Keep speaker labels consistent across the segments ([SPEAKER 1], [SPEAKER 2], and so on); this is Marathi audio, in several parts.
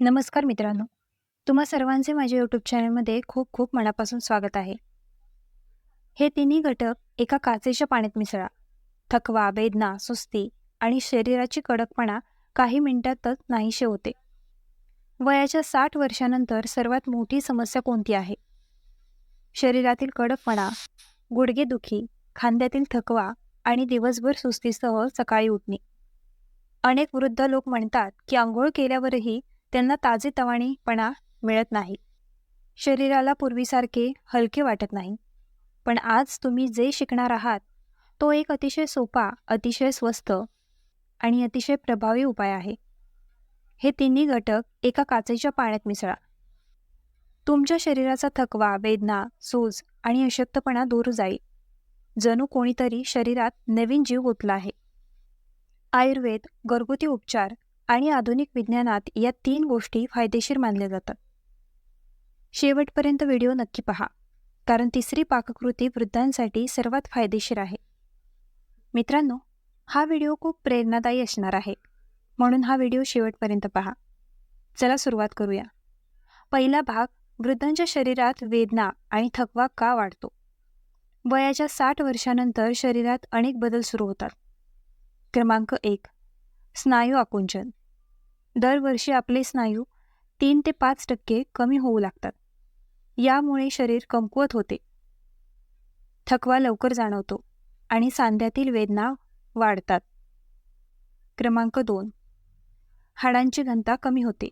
[SPEAKER 1] नमस्कार मित्रांनो. तुम्हा सर्वांचे माझ्या यूट्यूब चॅनलमध्ये खूप खूप मनापासून स्वागत आहे. हे तिन्ही घटक एका काचेच्या पाण्यात मिसळा. थकवा वेदना सुस्ती आणि शरीराची कडकपणा काही मिनिटातच नाहीसे होते. वयाच्या साठ वर्षानंतर सर्वात मोठी समस्या कोणती आहे? शरीरातील कडकपणा गुडघेदुखी खांद्यातील थकवा आणि दिवसभर सुस्तीसह सकाळी उठणे. अनेक वृद्ध लोक म्हणतात की आंघोळ केल्यावरही त्यांना ताजेतवाणेपणा मिळत नाही. शरीराला पूर्वीसारखे हलके वाटत नाही. पण आज तुम्ही जे शिकणार आहात तो एक अतिशय सोपा अतिशय स्वस्त आणि अतिशय प्रभावी उपाय आहे. हे तिन्ही घटक एका काचेच्या पाण्यात मिसळा. तुमच्या शरीराचा थकवा वेदना सूज आणि अशक्तपणा दूर जाईल. जणू कोणीतरी शरीरात नवीन जीव ओतला आहे. आयुर्वेद घरगुती उपचार आणि आधुनिक विज्ञानात या तीन गोष्टी फायदेशीर मानल्या जातात. शेवटपर्यंत व्हिडिओ नक्की पहा कारण तिसरी पाककृती वृद्धांसाठी सर्वात फायदेशीर आहे. मित्रांनो हा व्हिडिओ खूप प्रेरणादायी असणार आहे म्हणून हा व्हिडिओ शेवटपर्यंत पहा. चला सुरुवात करूया. पहिला भाग वृद्धांच्या शरीरात वेदना आणि थकवा का वाढतो? वयाच्या साठ वर्षानंतर शरीरात अनेक बदल सुरू होतात. क्रमांक एक स्नायू आकुंचन. दरवर्षी आपले स्नायू तीन ते पाच टक्के कमी होऊ लागतात. यामुळे शरीर कमकुवत होते. थकवा लवकर जाणवतो आणि सांध्यातील वेदना वाढतात. क्रमांक दोन. हाडांची घनता कमी होते.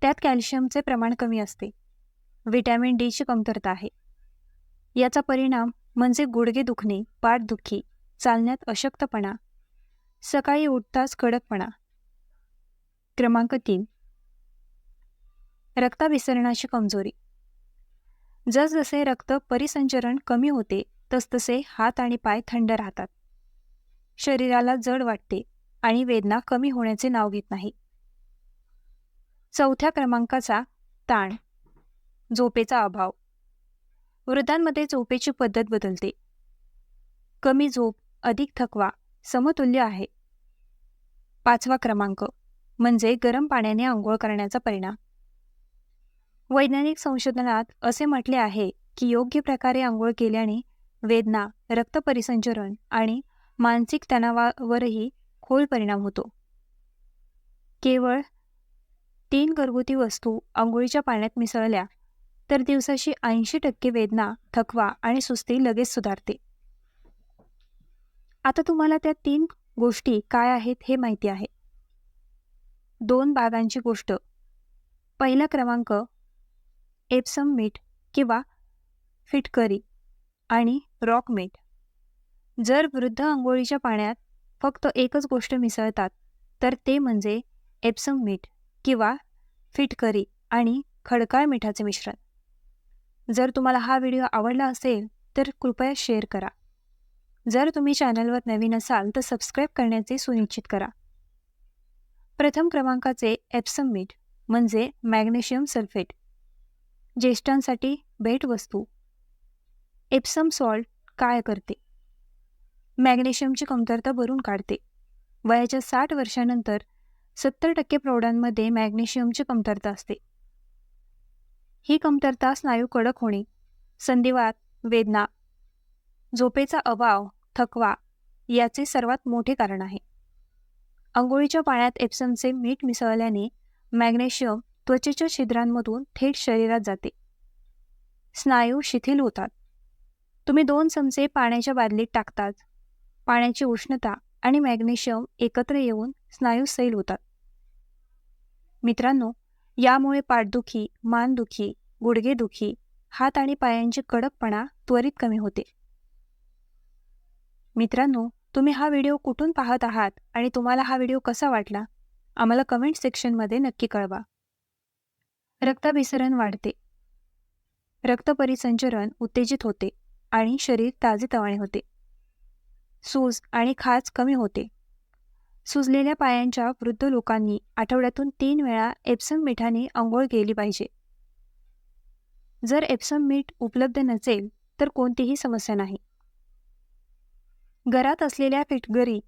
[SPEAKER 1] त्यात कॅल्शियमचे प्रमाण कमी असते. व्हिटॅमिन डीची कमतरता आहे. याचा परिणाम म्हणजे गुडघे दुखणे पाठदुखी चालण्यात अशक्तपणा सकाळी उठताच कडकपणा क्रमांक तीन. रक्ताभिसरणाची कमजोरी. जसजसे रक्त परिसंचरण कमी होते तसतसे हात आणि पाय थंड राहतात. शरीराला जड वाटते आणि वेदना कमी होण्याचे नाव घेत नाही. चौथ्या क्रमांकाचा ताण. झोपेचा अभाव. वृद्धांमध्ये झोपेची पद्धत बदलते. कमी झोप अधिक थकवा समतुल्य आहे. पाचवा क्रमांक. म्हणजे गरम पाण्याने आंघोळ करण्याचा परिणाम. वैज्ञानिक संशोधनात असे म्हटले आहे की योग्य प्रकारे आंघोळ केल्याने वेदना रक्तपरिसंचरण आणि मानसिक तणावावरही खोल परिणाम होतो. केवळ तीन घरगुती वस्तू आंघोळीच्या पाण्यात मिसळल्या तर दिवसाशी ऐंशी टक्के वेदना थकवा आणि सुस्ती लगेच सुधारते. आता तुम्हाला त्या तीन गोष्टी काय आहेत हे माहिती आहे. दोन भागांची गोष्ट. पहिला क्रमांक एप्सम मीठ किंवा फिटकरी आणि रॉक मीठ. जर वृद्ध आंघोळीच्या पाण्यात फक्त एकच गोष्ट मिसळतात तर ते म्हणजे एप्सम मीठ किंवा फिटकरी आणि खडकाळ मिठाचे मिश्रण. जर तुम्हाला हा व्हिडिओ आवडला असेल तर कृपया शेअर करा. जर तुम्ही चॅनलवर नवीन असाल तर सबस्क्राईब करण्याचे सुनिश्चित करा. प्रथम क्रमांकाचे एप्सम मीठ म्हणजे मॅग्नेशियम सल्फेट. ज्येष्ठांसाठी भेटवस्तू एप्सम सॉल्ट काय करते? मॅग्नेशियमची कमतरता भरून काढते. वयाच्या साठ वर्षानंतर सत्तर टक्के प्रौढांमध्ये मॅग्नेशियमची कमतरता असते. ही कमतरता स्नायू कडक होणे संधिवात वेदना झोपेचा अभाव थकवा याचे सर्वात मोठे कारण आहे. आंघोळीच्या पाण्यात एप्समचे मीठ मिसळल्याने मॅग्नेशियम त्वचेच्या छिद्रांमधून थेट शरीरात जाते. स्नायू शिथिल होतात. तुम्ही दोन चमचे पाण्याच्या बादलीत टाकताच पाण्याची उष्णता आणि मॅग्नेशियम एकत्र येऊन स्नायू सैल होतात. मित्रांनो यामुळे पाठदुखी मानदुखी गुडघेदुखी हात आणि पायांची कडकपणा त्वरित कमी होते. मित्रांनो तुम्ही हा व्हिडिओ कुठून पाहत आहात आणि तुम्हाला हा व्हिडिओ कसा वाटला? आम्हाला कमेंट सेक्शनमध्ये नक्की कळवा. रक्ताभिसरण वाढते. रक्तपरिसंचरण उत्तेजित होते आणि शरीर ताजेतवाने होते. सूज आणि खाज कमी होते. सुजलेल्या पायांच्या वृद्ध लोकांनी आठवड्यातून तीन वेळा एप्सम मिठाने आंघोळ केली पाहिजे. जर एप्सम मीठ उपलब्ध नसेल तर कोणतीही समस्या नाही. घरात असलेल्या फिटगरी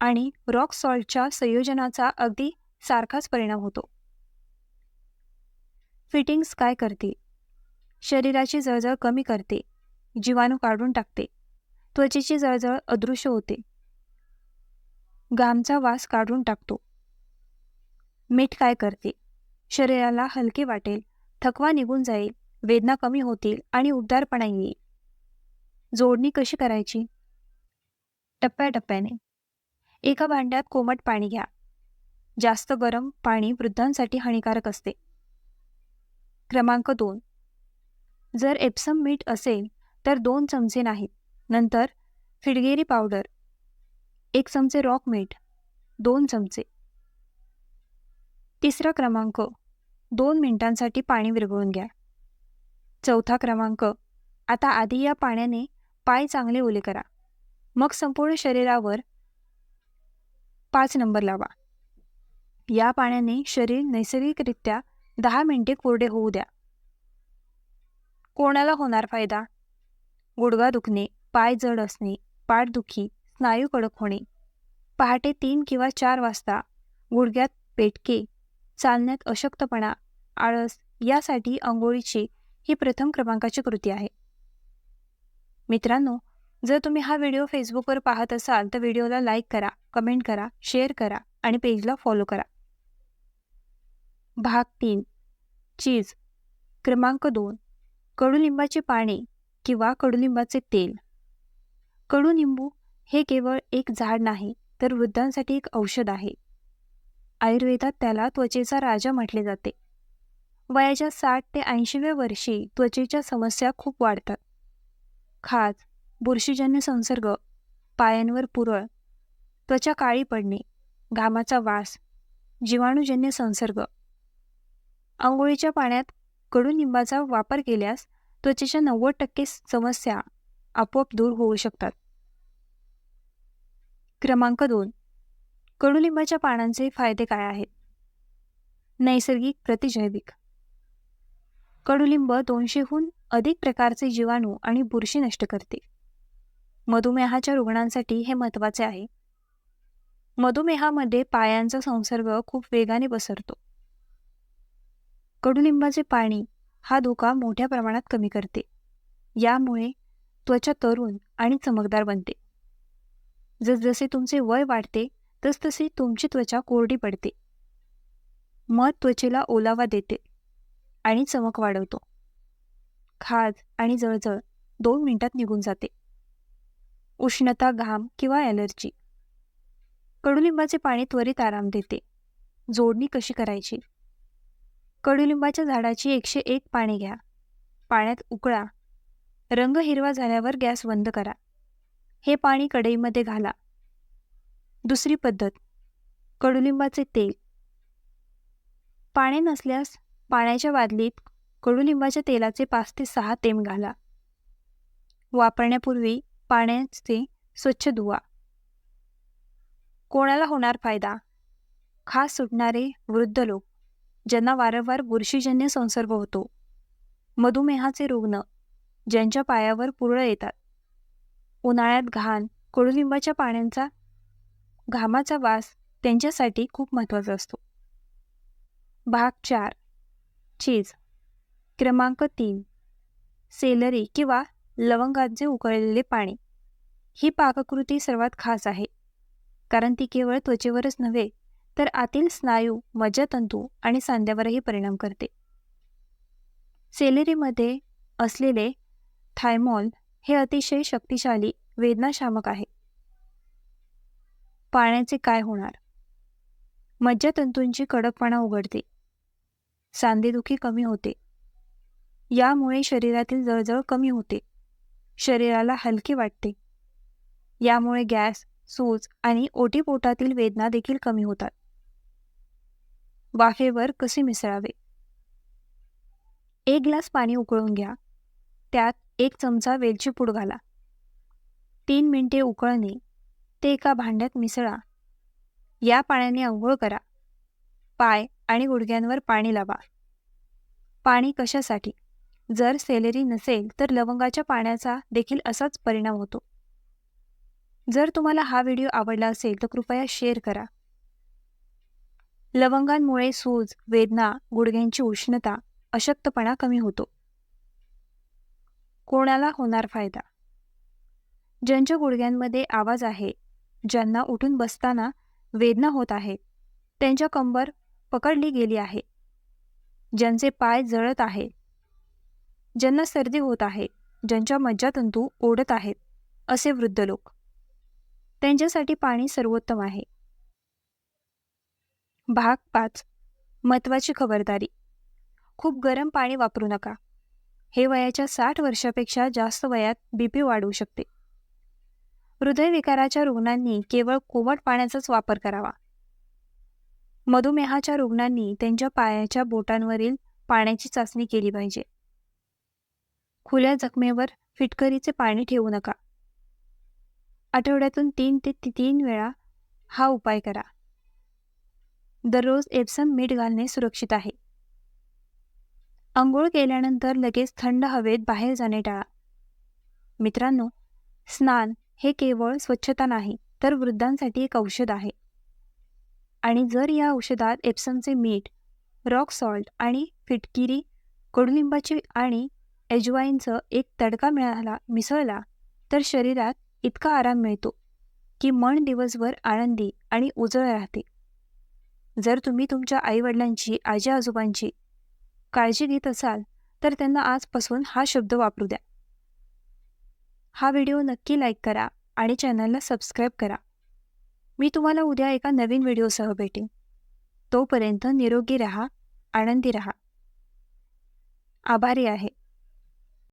[SPEAKER 1] आणि रॉक सॉल्टच्या संयोजनाचा अगदी सारखाच परिणाम होतो. फिटिंग्स काय करते शरीराची जळजळ कमी करते. जीवाणू काढून टाकते. त्वचेची जळजळ अदृश्य होते. घामचा वास काढून टाकतो. मीठ काय करते? शरीराला हलके वाटेल थकवा निघून जाईल वेदना कमी होतील आणि उबदारपणा येईल. जोडणी कशी करायची? टप्प्याटप्प्याने. एका भांड्यात कोमट पाणी घ्या. जास्त गरम पाणी वृद्धांसाठी हानिकारक असते. क्रमांक दोन. जर एप्सम मीठ असेल तर दोन चमचे नाहीत नंतर फिडगेरी पावडर एक चमचे रॉक मीठ दोन चमचे. तिसरा क्रमांक दोन मिनिटांसाठी पाणी विरघळून घ्या. चौथा क्रमांक आता आधी या पाण्याने पाय चांगले ओले करा. मग संपूर्ण शरीरावर पाच नंबर लावा. या पाण्याने शरीर नैसर्गिकरित्या दहा मिनिटे कोरडे होऊ द्या. कोणाला होणार फायदा? गुडघा दुखणे पाय जड असणे पाठदुखी स्नायू कडक होणे. पहाटे तीन किंवा चार वाजता गुडघ्यात पेटके चालण्यात अशक्तपणा आळस यासाठी आंघोळीची ही प्रथम क्रमांकाची कृती आहे. मित्रांनो जर तुम्ही हा व्हिडिओ फेसबुकवर पाहत असाल तर व्हिडिओला लाईक करा कमेंट करा शेअर करा आणि पेजला फॉलो करा. भाग तीन. चीज. क्रमांक दोन. कडुलिंबाचे पाने किंवा कडुलिंबाचे तेल. कडुलिंबू हे केवळ एक झाड नाही तर वृद्धांसाठी एक औषध आहे. आयुर्वेदात त्याला त्वचेचा राजा म्हटले जाते. वयाच्या साठ ते ऐंशीव्या वर्षी त्वचेच्या समस्या खूप वाढतात. खाज. बुरशीजन्य संसर्ग पायांवर पुरळ त्वचा काळी पडणे घामाचा वास जीवाणूजन्य संसर्ग. आंघोळीच्या पाण्यात कडुनिंबाचा वापर केल्यास त्वचेच्या नव्वद टक्के समस्या आपोआप दूर होऊ शकतात. क्रमांक दोन. कडुलिंबाच्या पानांचे फायदे काय आहेत? नैसर्गिक प्रतिजैविक. कडुलिंब दोनशेहून अधिक प्रकारचे जीवाणू आणि बुरशी नष्ट करते. मधुमेहाच्या रुग्णांसाठी हे महत्त्वाचे आहे. मधुमेहामध्ये पायांचा संसर्ग खूप वेगाने पसरतो. कडुलिंबाचे पाणी हा धोका मोठ्या प्रमाणात कमी करते. यामुळे त्वचा तरुण आणि चमकदार बनते. जसजसे तुमचे वय वाढते तसतशी तुमची त्वचा कोरडी पडते. मध त्वचेला ओलावा देते आणि चमक वाढवतो. खाज आणि जळजळ दोन मिनिटात निघून जाते. उष्णता घाम किंवा ॲलर्जी कडुलिंबाचे पाणी त्वरित आराम देते. जोडणी कशी करायची? कडुलिंबाच्या झाडाची एकशे एक पाणी घ्या. पाण्यात उकळा. रंग हिरवा झाल्यावर गॅस बंद करा. हे पाणी कढईमध्ये घाला. दुसरी पद्धत. कडुलिंबाचे तेल. पाणी नसल्यास पाण्याच्या बादलीत कडुलिंबाच्या तेलाचे पाच ते सहा तेम घाला. वापरण्यापूर्वी पाण्याचे स्वच्छ धुवा. कोणाला होणार फायदा? खास सुटणारे वृद्ध लोक ज्यांना वारंवार बुरशीजन्य संसर्ग होतो. मधुमेहाचे रुग्ण ज्यांच्या पायावर पुरळ येतात. उन्हाळ्यात घाण कडुलिंबाच्या पाण्यांचा घामाचा वास त्यांच्यासाठी खूप महत्त्वाचा असतो. भाग चार. चीज. क्रमांक तीन. सेलरी किंवा लवंगांचे उकळलेले पाणी. ही पाककृती सर्वात खास आहे. कारण ती केवळ त्वचेवरच नव्हे तर आतील स्नायू मज्जातंतू आणि सांध्यावरही परिणाम करते. सेलेरीमध्ये असलेले थायमॉल हे अतिशय शक्तिशाली वेदनाशामक आहे. पाण्याचे काय होणार? मज्जातंतूंची कडकपणा उघडते. सांधेदुखी कमी होते. यामुळे शरीरातील जळजळ कमी होते. शरीराला हलके वाटते. यामुळे गॅस सूज आणि ओटीपोटातील वेदना देखील कमी होतात. वाफेवर कसे मिसळावे? एक ग्लास पाणी उकळून घ्या. त्यात एक चमचा वेलची पूड घाला. तीन मिनिटे उकळणे. ते एका भांड्यात मिसळा. या पाण्याने आंघोळ करा. पाय आणि गुडघ्यांवर पाणी लावा. पाणी कशासाठी? जर सेलेरी नसेल तर लवंगाच्या पाण्याचा देखील असाच परिणाम होतो. जर तुम्हाला हा व्हिडिओ आवडला असेल तर कृपया शेअर करा. लवंगांमुळे सूज वेदना गुडघ्यांची उष्णता अशक्तपणा कमी होतो. कोणाला होणार फायदा? ज्यांच्या गुडघ्यांमध्ये आवाज आहे ज्यांना उठून बसताना वेदना होत आहे त्यांच्या कंबर पकडली गेली आहे. ज्यांचे पाय जळत आहे ज्यांना सर्दी होत आहे ज्यांच्या मज्जातंतू ओढत आहेत असे वृद्ध लोक. त्यांच्यासाठी पाणी सर्वोत्तम आहे. भाग पाच. महत्वाची खबरदारी. खूप गरम पाणी वापरू नका. हे वयाच्या साठ वर्षापेक्षा जास्त वयात बीपी वाढवू शकते. हृदयविकाराच्या रुग्णांनी केवळ कोमट पाण्याचाच वापर करावा. मधुमेहाच्या रुग्णांनी त्यांच्या पायाच्या बोटांवरील पाण्याची चाचणी केली पाहिजे. खुल्या जखमेवर फिटकरीचे पाणी ठेवू नका. आठवड्यातून तीन ते तीन वेळा हा उपाय करा. दररोज एप्सम मीठ घालणे सुरक्षित आहे. आंघोळ केल्यानंतर लगेच थंड हवेत बाहेर जाणे टाळा. मित्रांनो स्नान हे केवळ स्वच्छता नाही तर वृद्धांसाठी एक औषध आहे. आणि जर या औषधात एप्समचे मीठ रॉक सॉल्ट आणि फिटकिरी कडुलिंबाची आणि एजवाईनचं एक तडका मिळाला मिसळला तर शरीरात इतका आराम मिळतो की मन दिवसभर आनंदी आणि उजळ राहते. जर तुम्ही तुमच्या आईवडिलांची आजी आजोबांची काळजी घेत असाल तर त्यांना आजपासून हा शब्द वापरू द्या. हा व्हिडिओ नक्की लाईक करा आणि चॅनलला सबस्क्राईब करा. मी तुम्हाला उद्या एका नवीन व्हिडिओसह भेटेन. तोपर्यंत निरोगी रहा आनंदी रहा. आभारी आहे.